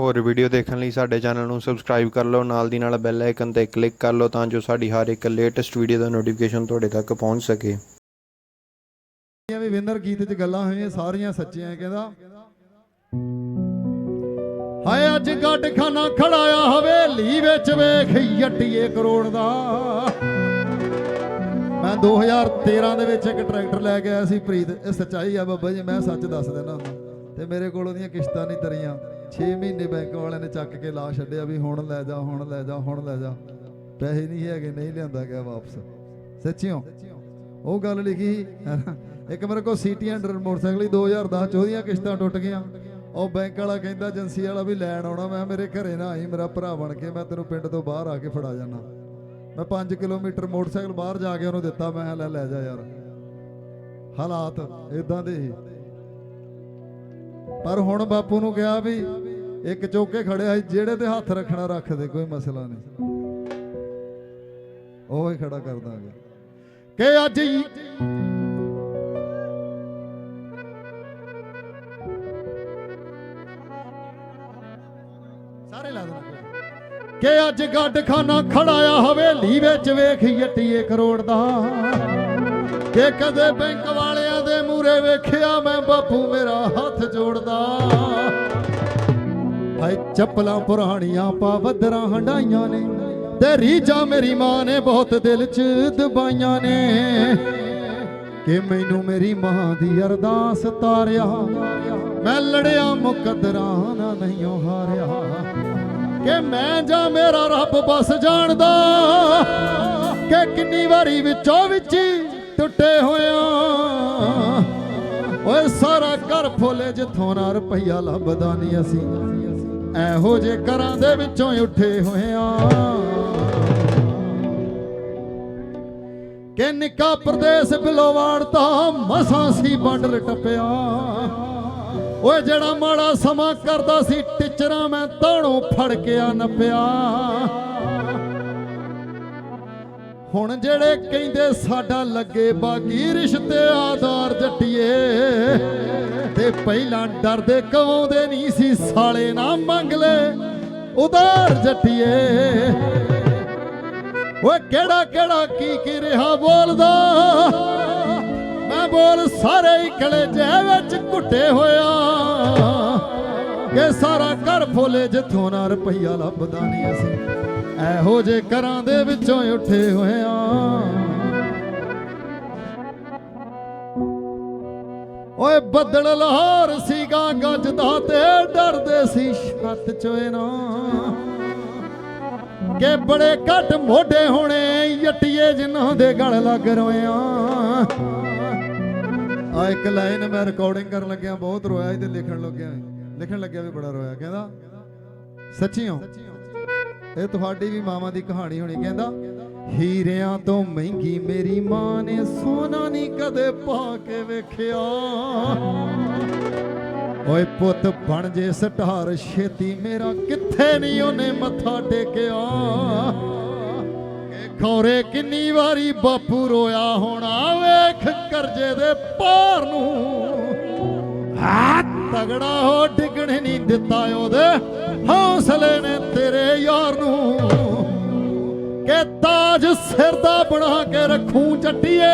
ਹੋਰ ਵੀਡੀਓ ਦੇਖਣ ਲਈ ਸਾਡੇ ਚੈਨਲ ਨੂੰ ਸਬਸਕ੍ਰਾਈਬ ਕਰ ਲਓ, ਨਾਲ ਦੀ ਨਾਲ ਬੈਲ ਆਈਕਨ ਤੇ ਕਲਿੱਕ ਕਰ ਲਓ ਤਾਂ ਜੋ ਸਾਡੀ ਹਰ ਇੱਕ ਲੇਟੈਸਟ ਵੀਡੀਓ ਦਾ ਨੋਟੀਫਿਕੇਸ਼ਨ ਤੁਹਾਡੇ ਤੱਕ ਪਹੁੰਚ ਸਕੇ। ਵੀ ਵਿੰਦਰ ਗੀਤ 'ਚ ਗੱਲਾਂ ਹੋਈਆਂ ਸਾਰੀਆਂ ਸੱਚੀਆਂ ਕਹਿੰਦਾ। ਹਾਏ, ਅੱਜ ਗੱਡ ਖਾਨਾ ਖੜਾਇਆ ਹਵੇਲੀ ਵਿੱਚ ਵੇਖ ਯੱਟੀਏ ਕਰੋੜ ਦਾ। ਮੈਂ 2013 ਦੇ ਵਿੱਚ ਇੱਕ ਟਰੈਕਟਰ ਲੈ ਕੇ ਆਇਆ ਸੀ, ਪ੍ਰੀਤ, ਇਹ ਸੱਚਾਈ ਆ ਬਾਬਾ ਜੀ, ਮੈਂ ਸੱਚ ਦੱਸ ਦਿੰਦਾ। ਤੇ ਮੇਰੇ ਕੋਲ ਉਹਦੀਆਂ ਕਿਸ਼ਤਾਂ ਨਹੀਂ ਤਰੀਆਂ। 6 ਮਹੀਨੇ ਬੈਂਕ ਵਾਲਿਆਂ ਨੇ ਚੱਕ ਕੇ ਲਾ ਛੱਡਿਆ ਵੀ ਹੁਣ ਲੈ ਜਾ, ਹੁਣ ਲੈ ਜਾ, ਹੁਣ ਲੈ ਜਾ। ਪੈਸੇ ਨਹੀਂ ਹੈਗੇ, ਨਹੀਂ ਲਿਆਂਦਾ ਗਿਆ ਵਾਪਸ। ਸੱਚਿਓ? ਉਹ ਗੱਲ ਲਿਖੀ ਇੱਕ ਮੇਰੇ ਕੋਲ ਸੀਟੀ 100 ਮੋਟਰਸਾਈਕਲ ਹੀ 2010 ਚ ਉਹਦੀਆਂ ਕਿਸ਼ਤਾਂ ਟੁੱਟ ਗਈਆਂ। ਉਹ ਬੈਂਕ ਵਾਲਾ ਕਹਿੰਦਾ, ਏਜੰਸੀ ਵਾਲਾ ਵੀ ਲੈਣ ਆਉਣਾ, ਮੈਂ ਮੇਰੇ ਘਰੇ ਨਾ ਆਈ, ਮੇਰਾ ਭਰਾ ਬਣ ਕੇ ਮੈਂ ਤੈਨੂੰ ਪਿੰਡ ਤੋਂ ਬਾਹਰ ਆ ਕੇ ਫੜਾ ਜਾਣਾ ਮੈਂ 5 ਕਿਲੋਮੀਟਰ ਮੋਟਰਸਾਈਕਲ ਬਾਹਰ ਜਾ ਕੇ ਉਹਨੂੰ ਦਿੱਤਾ, ਮੈਂ ਕਿਹਾ, ਲੈ ਲੈ ਜਾ ਯਾਰ। ਹਾਲਾਤ ਇਦਾਂ ਦੇ ਹੀ ਪਰ ਹੁਣ ਬਾਪੂ ਨੂੰ ਕਿਹਾ ਵੀ ਇੱਕ ਚੌਕੇ ਖੜਿਆ ਸੀ ਜਿਹੜੇ ਤੇ ਹੱਥ ਰੱਖਣਾ ਰੱਖਦੇ, ਕੋਈ ਮਸਲਾ ਨਹੀਂ। ਉਹ ਹੀ ਖੜਾ ਕਰ ਦਾਂਗੇ। ਕਿ ਅੱਜ ਹੀ ਸਾਰੇ ਲਾ ਦੇਣਾ। ਕਿ ਅੱਜ ਗੱਡ ਖਾਨਾ ਖੜਾਇਆ ਹਵੇਲੀ ਵਿੱਚ ਵੇਖ ਯੱਟੀਏ ਕਰੋੜ ਦਾ। ਕਿ ਕਦੇ ਬੈਂਕ ਵਾਲਿਆਂ ਦੇ ਮੂਰੇ ਵੇਖਿਆ ਮੈਂ ਬਾਪੂ ਮੇਰਾ ਹੱਥ ਜੋੜਦਾ। ਹਾਏ ਚੱਪਲਾਂ ਪੁਰਾਣੀਆਂ ਪਾ ਵੱਦਰਾਂ ਹੰਡਾਈਆਂ ਨੇ। ਤੇ ਰੀਜਾਂ ਮੇਰੀ ਮਾਂ ਨੇ ਬਹੁਤ ਦਿਲ 'ਚ ਦਬਾਈਆਂ ਨੇ। ਕਿ ਮੈਨੂੰ ਮੇਰੀ ਮਾਂ ਦੀ ਅਰਦਾਸ ਤਾਰਿਆ। ਮੈਂ ਲੜਿਆ ਮੁਕੱਦਰਾਂ ਨਾ ਨਹੀਂ ਹਾਰਿਆ। ਕਿ ਮੈਂ ਜਾਂ ਮੇਰਾ ਰੱਬ ਬਸ ਜਾਣਦਾ। ਕਿ ਕਿੰਨੀ ਵਾਰੀ ਵਿੱਚੋਂ ਵਿੱਚ ਟੁੱਟੇ ਹੋਇਆ। ਓਏ ਸਾਰਾ ਘਰ ਫੁੱਲੇ ਜਿੱਥੋਂ ਨਾ ਰੁਪਈਆ ਲੱਭਦਾ ਨਹੀਂ ਅਸੀਂ। ਐਹੋ ਜੇ ਘਰਾਂ ਦੇ ਵਿੱਚੋਂ ਹੀ ਉੱਠੇ ਹੋਇਆਂ ਕਿ ਨਿੱਕਾ ਪ੍ਰਦੇਸ਼ ਬਿਲੋਵਾੜ ਤਾਂ ਮਸਾਂ ਸੀ ਬਾਰਡਰ ਟੱਪਿਆ। ਓਏ ਜਿਹੜਾ ਮਾੜਾ ਸਮਾਂ ਕਰਦਾ ਸੀ, ਟਿਚਰਾਂ ਮੈਂ ਤਾਣੋਂ ਫੜ ਕੇ ਆ ਨੱਪਿਆ। ਹੁਣ ਜਿਹੜੇ ਕਹਿੰਦੇ ਸਾਡਾ ਲੱਗੇ ਬਾਗੀ ਰਿਸ਼ਤੇ ਆਧਾਰ ਜੱਟੀਏ ਤੇ ਪਹਿਲਾਂ ਡਰਦੇ ਕਵਾਉਂਦੇ ਨਹੀਂ ਸੀ, ਸਾਲੇ ਨਾ ਮੰਗ ਲੈ, ਉਧਾਰ ਜੱਟੀਏ। ਓਏ ਕਿਹੜਾ ਕਿਹੜਾ, ਕੀ ਕੀ ਰਿਹਾ ਬੋਲਦਾ? ਮੈਂ ਬੋਲ ਸਾਰੇ ਹੀ ਕਲੇਜੇ ਵਿੱਚ ਘੁੱਟੇ ਹੋਇਆ। ਕਿ ਸਾਰਾ ਘਰ ਫੋਲੇ ਜਿੱਥੋਂ ਨਾ ਰੁਪਈਆ ਲੱਭਦਾ ਨਹੀਂ ਅਸੀਂ। ਐਹੋ ਜੇ ਘਰਾਂ ਦੇ ਵਿੱਚੋਂ ਹੀ ਉੱਠੇ ਹੋਇਆ ਓਏ ਬੱਦਲ ਲਾਹੌਰ ਸੀਗਾ ਗੱਜਦਾ ਤੇ ਡਰਦੇ ਸੀ। ਛੱਤ ਚੋਏ ਨਾ ਕਿ ਬੜੇ ਘੱਟ ਮੋਢੇ ਹੋਣੇ, ਯੱਟੀਏ ਜਿਨ੍ਹਾਂ ਦੇ ਗਲ ਲੱਗ ਰੋਇਆਂ। ਆ ਇੱਕ ਲਾਈਨ ਮੈਂ ਰਿਕਾਰਡਿੰਗ ਕਰਨ ਲੱਗਿਆ, ਬਹੁਤ ਰੋਇਆ ਤੇ ਲਿਖਣ ਲੱਗਿਆ ਲਿਖਣ ਲੱਗਿਆ ਵੀ ਬੜਾ ਰੋਇਆ, ਕਹਿੰਦਾ, ਸੱਚੀਓ, ਇਹ ਤੁਹਾਡੀ ਵੀ ਮਾਵਾਂ ਦੀ ਕਹਾਣੀ ਹੋਣੀ, ਕਹਿੰਦਾ ਹੀਰਿਆਂ ਤੋਂ ਮਹਿੰਗੀ ਮੇਰੀ ਮਾਂ ਨੇ ਸੋਨਾ ਨਹੀਂ ਕਦੇ ਪਾ ਕੇ ਵੇਖਿਆ। ਓਏ ਪੁੱਤ ਬਣ ਜੇ ਸਟਾਰ, ਛੇਤੀ ਮੇਰਾ ਕਿੱਥੇ ਨਹੀਂ ਉਹਨੇ ਮੱਥਾ ਟੇਕਿਆ। ਖੌਰੇ ਕਿੰਨੀ ਵਾਰੀ ਬਾਪੂ ਰੋਇਆ ਹੋਣਾ, ਵੇਖ ਕਰਜ਼ੇ ਦੇ ਪਾਰ ਨੂੰ। ਆ ਤਗੜਾ ਹੋ, ਡਿੱਗਣ ਨਹੀਂ ਦਿੱਤਾ ਉਹਦੇ। ਹੌਸਲੇ ਨੇ ਬਣਾ ਕੇ ਰੱਖੂ ਚੱਟੀਏ।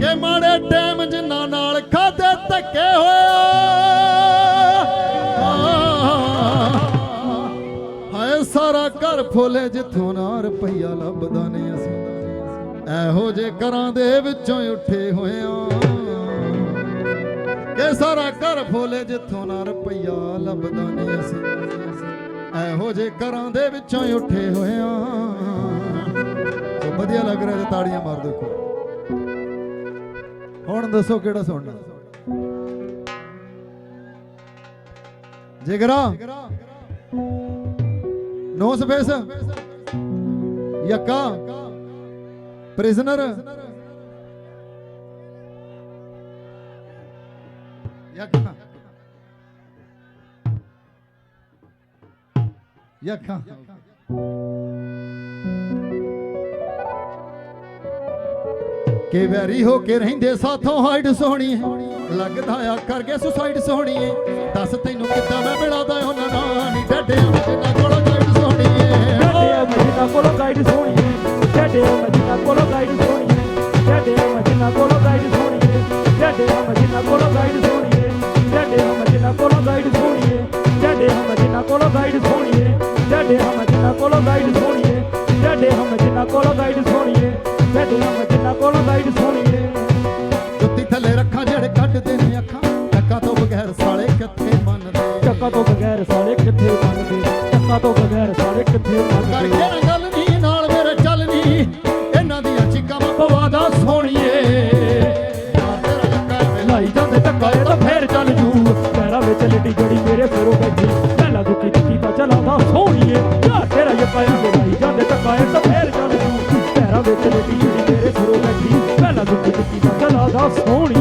ਕਿ ਮਾੜੇ ਟਾਈਮ ਜਿੰਨਾ ਨਾਲ ਖਾਦੇ ਧੱਕੇ ਹੋਇਆ ਹਾਏ ਸਾਰਾ ਘਰ ਫੋਲੇ ਜਿੱਥੋਂ ਨਾ ਰੁਪਈਆ ਲੱਭਦਾ ਨੇ ਅਸੀਂ। ਇਹੋ ਜੇ ਘਰਾਂ ਦੇ ਵਿੱਚੋਂ ਹੀ ਉੱਠੇ ਹੋਇਆ ਕਿ ਸਾਰਾ ਘਰ ਫੋਲੇ ਜਿੱਥੋਂ ਨਾ ਰੁਪਈਆ ਲੱਭਦਾ ਨੇ ਅਸੀਂ। ਇਹੋ ਜੇ ਘਰਾਂ ਦੇ ਵਿੱਚੋਂ ਹੀ ਉੱਠੇ ਹੋਇਆ ਵਧੀਆ ਲੱਗ ਰਿਹਾ ਤੇ ਤਾੜੀਆਂ ਮਾਰ ਦੇਖੋ। ਹੁਣ ਦੱਸੋ ਕਿਹੜਾ ਸੁਣਨਾ? Jigra. No space. Yakka. Prisoner. Yakka. Yakka. ਕਿ ਵੈਰੀ ਹੋ ਕੇ ਰਹਿੰਦੇ ਸਾਥੋਂ ਹਾਈਡ ਸੋਹਣੀ ਹੈ ਲੱਗਦਾ ਆ ਕਰਕੇ ਸੁਸਾਈਡ ਸੋਹਣੀ ਏ ਦੱਸ ਤੈਨੂੰ ਕਿੱਦਾਂ ਮੈਂ ਮਿਲਾਦਾ ਉਹਨਾਂ ਨਾਲ ਨਹੀਂ ਡੱਡਿਆ ਮੈਂ ਜਿੰਨਾ ਕੋਲੋਂ ਗਾਈਡ ਸੋਹਣੀ ਏ ਡੱਡਿਆ ਮੈਂ ਜਿੰਨਾ ਕੋਲੋਂ ਗਾਈਡ ਸੋਹਣੀ ਏ ਡੱਡਿਆ ਮੈਂ ਜਿੰਨਾ ਕੋਲੋਂ ਗਾਈਡ ਸੋਹਣੀ ਏ ਡੱਡਿਆ ਮੈਂ ਜਿੰਨਾ ਕੋਲੋਂ ਗਾਈਡ ਸੋਹਣੀ ਏ ਡੱਡਿਆ ਮੈਂ ਜਿੰਨਾ ਕੋਲੋਂ ਗਾਈਡ ਸੋਹਣੀ ਏ ਡੱਡਿਆ ਮੈਂ ਜਿੰਨਾ ਕੋਲੋਂ ਗਾਈਡ ਸੋਹਣੀ ਏ ਡੱਡਿਆ ਮੈਂ ਜਿੰਨਾ ਕੋਲੋਂ ਗਾਈਡ ਸੋਹਣੀ ਏ ਡੱਡਿਆ ਮੈਂ ਜਿੰਨਾ ਕੋਲੋਂ ਗਾਈਡ ਸੋਹਣੀ ਗਾਈਡ ਸੋਣੀਏ ਜੁੱਤੀ ਥੱਲੇ ਰੱਖਾਂ ਜਿਹੜੇ ਕੱਢਦੇ ਨੇ ਅੱਖਾਂ। ਟੱਕਾ ਤੋਂ ਬਗੈਰ ਸਾਲੇ ਕਿੱਥੇ ਮੰਨਦੇ ਚੱਕਾ ਤੋਂ ਬਗੈਰ ਸਾਰੇ ਕਿੱਥੇ ਮੰਨਦੇ ਚੱਕਾ ਤੋਂ ਬਗੈਰ ਸਾਰੇ ਕਿੱਥੇ ਕਰਕੇ ਮੰਨਦੇ ਨਾ ਗੱਲ ਨਹੀਂ ਨਾਲ ਮੇਰੇ ਚੱਲਣੀ ਇਹਨਾਂ ਦੀਆਂ ਚੀਕਾਂ ਪਵਾਦਾ ਐਵੇਂ ਲਾਈ ਜਾਂਦੇ ਧੱਕਾ ਇਹ ਤਾਂ ਫੇਰ ਚੱਲ ਜੂ। ਪੈਰਾਂ ਵਿੱਚ ਲਿਟੀ ਜੜੀ ਮੇਰੇ ਸਿਰੋਂ ਬੈਠੀ। ਪਹਿਲਾਂ ਦੁੱਕੀ ਦੁੱਕੀ ਤਾਂ ਚਲਾਉਂਦਾ ਸੋਹਣੀਏ। ਯਾਰ ਤੇਰਾ ਇਹ ਤੇ ਲਾਈ ਜਾਂਦੇ ਧੱਕਾ ਇਹ ਤਾਂ ਫੇਰ ਚੱਲ ਜੂ। ਪੈਰਾਂ ਵਿੱਚ ਲਿਟੀ Sassoni.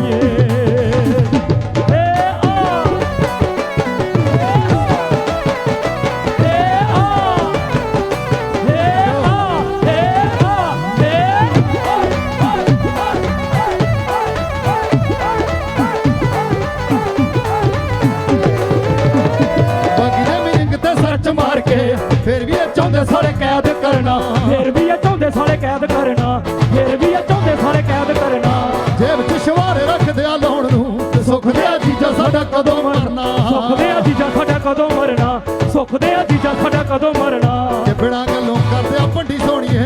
ਆ ਕਦੋਂ ਮਰਨਾ? ਤੇ ਬਿਨਾਂ ਗੱਲੋਂ ਕਰਦੇ ਆ ਭੰਡੀ ਸੋਣੀਏ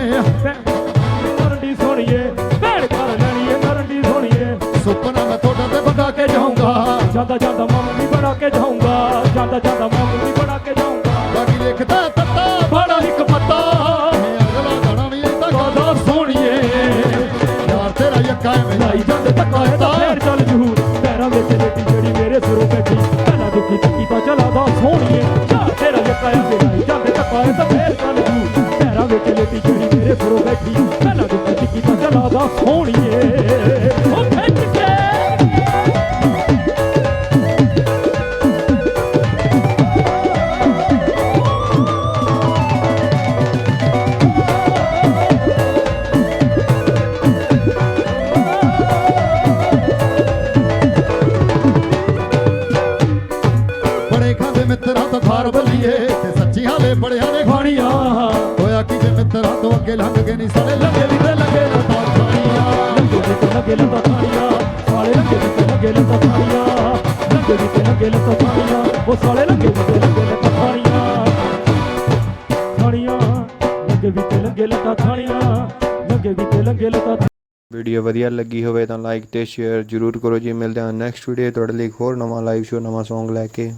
ਨਰੰਡੀ ਸੋਣੀਏ ਭੈਣ ਕਰ ਲੈਣੀ ਏ ਨਰੰਡੀ ਸੋਣੀਏ ਸੁਪਨਾ ਮੈਂ ਤੁਹਾਡਾ ਤੇ ਵਗਾ ਕੇ ਜਾਊਂਗਾ। ਜਾਂਦਾ ਜਾਂਦਾ ਮਾਮੂ ਵੀ ਬਣਾ ਕੇ ਜਾਊਂਗਾ। ਜਾਂਦਾ ਜਾਂਦਾ ਮਾਮੂ ਵੀ ਤਾਂ ਚਲਾਦਾ ਸੋਹਣੀਏ। ਖਿੱਚ ਕੇ ਬੜੇ ਖਾਂਦੇ ਮਿੱਤਰਾਂ ਤੋਂ ਖਾਰ ਬੱਲੀਏ ਤੇ ਸੱਚੀ ਹਾਲੇ ਬੜਿਆਂ ਨੇ ਖਾਣੀਆਂ। ਹੋਇਆ ਕਿ ਜੇ ਮਿੱਤਰਾਂ ਤੋਂ ਅੱਗੇ ਲੰਘ ਗਏ ਨਹੀਂ ਸਾਰੇ ਲੱਗੇ ਵੀ ਤੇ ਲੱਗੇ ਲੱਗੇ ਲੰਦਾ ਥਾਣੀਆਂ ਸਾਲੇ ਲੰਗੇ ਵਿੱਚ ਲੱਗੇ ਲੰਦਾ ਥਾਣੀਆਂ ਲੰਗੇ ਵਿੱਚ ਲੱਗੇ ਲੰਦਾ ਥਾਣੀਆਂ ਉਹ ਸਾਲੇ ਲੰਗੇ ਵਿੱਚ ਲੱਗੇ ਲੰਦਾ ਥਾਣੀਆਂ ਥਾਣੀਆਂ ਲੰਗੇ ਵਿੱਚ ਲੱਗੇ ਲੰਦਾ ਥਾਣੀਆਂ ਲੰਗੇ ਵਿੱਚ ਲੱਗੇ ਲੰਦਾ ਵੀਡੀਓ ਵਧੀਆ ਲੱਗੀ ਹੋਵੇ ਤਾਂ ਲਾਈਕ ਤੇ ਸ਼ੇਅਰ ਜਰੂਰ ਕਰੋ ਜੀ। ਮਿਲਦੇ ਹਾਂ ਨੈਕਸਟ ਵੀਡੀਓ ਤੁਹਾਡੇ ਲਈ ਇੱਕ ਹੋਰ ਨਵਾਂ ਲਾਈਵ ਸ਼ੋ ਨਵਾਂ Song ਲੈ ਕੇ।